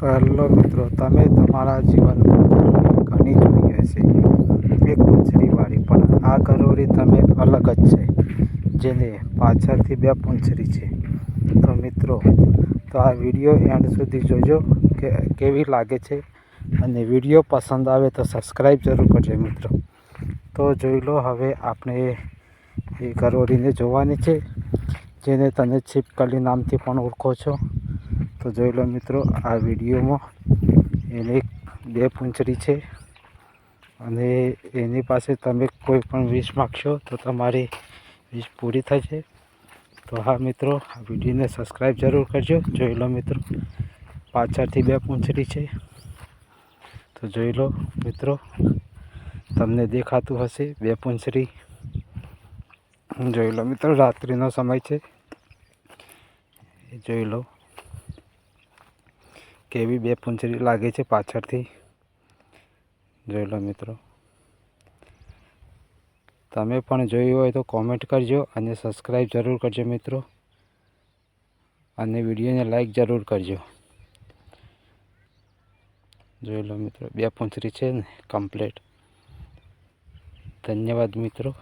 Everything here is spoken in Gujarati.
તો હેલો મિત્રો, તમે તમારા જીવનમાં ઘણી જોઈ હશે એક પૂંછડીવાળી પણ આ ગરોળી તમે અલગ જ છે, જેને પાછળથી બે પૂંછડી છે. તો મિત્રો, તો આ વીડિયો એન્ડ સુધી જોજો, કે કેવી લાગે છે? અને વીડિયો પસંદ આવે તો સબસ્ક્રાઈબ જરૂર કરજો મિત્રો. તો જોઈ લો, હવે આપણે એ ગરોળીને જોવાની છે, જેને તમે છીપકલી નામથી પણ ઓળખો છો. તો જોઈ લો મિત્રો, આ વિડીયોમાં એને બે પૂંછડી છે અને એની પાસે તમે કોઈ પણ વિશ માગશો તો તમારી વિશ પૂરી થશે તો હા મિત્રો, આ વિડીયોને સબસ્ક્રાઈબ જરૂર કરજો. જોઈ લો મિત્રો, પાછળથી બે પૂંછડી છે. તો જોઈ લો મિત્રો, તમને દેખાતું હશે બે પૂંછડી. જોઈ લો મિત્રો, રાત્રિનો સમય છે. જોઈ લો. કેવી બે પૂંછડી લાગે છે પાછળથી? જોઈ લો મિત્રો. તમે પણ જોયું હોય તો કોમેન્ટ કરજો અને સબસ્ક્રાઈબ જરૂર કરજો મિત્રો. અને વિડીયોને લાઈક જરૂર કરજો. જોઈ લો મિત્રો, બે પૂંછડી છે ને કમ્પ્લીટ ધન્યવાદ મિત્રો.